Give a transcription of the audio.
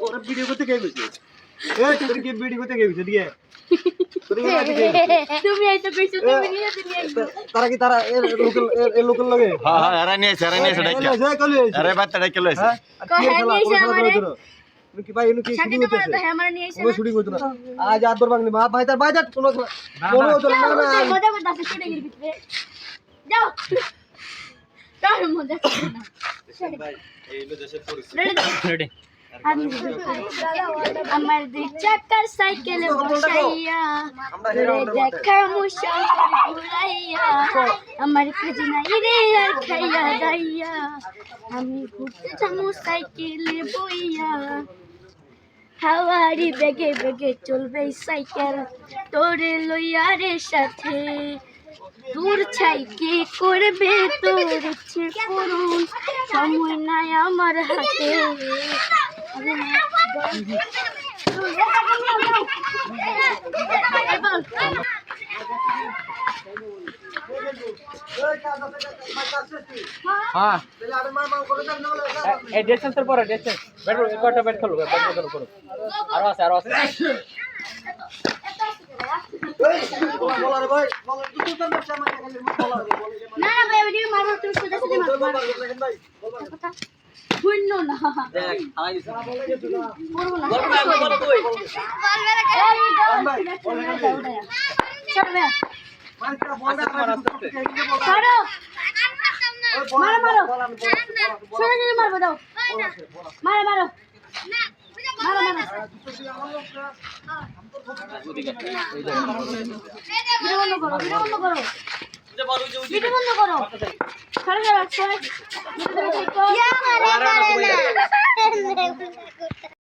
ওরা ভিডিও করতে কে গেছে এই তোর কি ভিডিও করতে কে গেছে দিয়ে তোর কি করতে কে গেছে? তুমি এই তো কইছো তুমি নিয়ে তো নিয়ে আসব। তারা কি তারা এর লোকাল এর লোকাল লাগে হ্যাঁ হ্যাঁ এরা নিয়েছে এরা নিয়েছে ডাইকা জয় কলি আরে বাচ্চাটা কে লইছে হ্যাঁ আর কি কহে খেলা নিয়েছে কোন খেলা আমারে। হইতো না তুমি কি ভাই এনু কি সাথে শুটিং তো হইতেছে মারা হ্যাঁ আমার নিয়ে এসে কোনো শুটিং হইতো না আজ আর দর বাংলি মা ভাই তার ভাই তার কোনো খেলা কোনো হইতো না না না মজা করতে শুটে গিয়ে ভিতরে যাও যাও মজা করতে না Ready? আমি আমার দুই চাকার সাইকেলে বসাইয়া দেখা মুসাফির ঘুরাইয়া, আমার কাজ নাই রে আর খাইয়া দাইয়া, আমি ঘুরতে যাব সাইকেলে বইয়া। হাওয়ারি বেগে বেগে চলবে সাইকেল, তোরে লইয়া রে সাথে। দূর ছাই কি করবে তোর ইচ্ছে করুন, সময় নাই আমার হাতে। হ্যাঁ। এই ডিস্টেন্সের পরে ডিস্টেন্স ব্যাট কয়টা ব্যাট খেলো ব্যাট করো করো। আরও আছে আরও আছে না না ভাই আমি মারবো তুমি সোজা সোজা মারবো ভাই কথা শূন্য না করব না মারো মারো সোজা সোজা মারবো দাও মারো মারো মারো মারো ভিডিও বন্ধ করো ভিডিও বন্ধ করো ভিডিও বন্ধ করো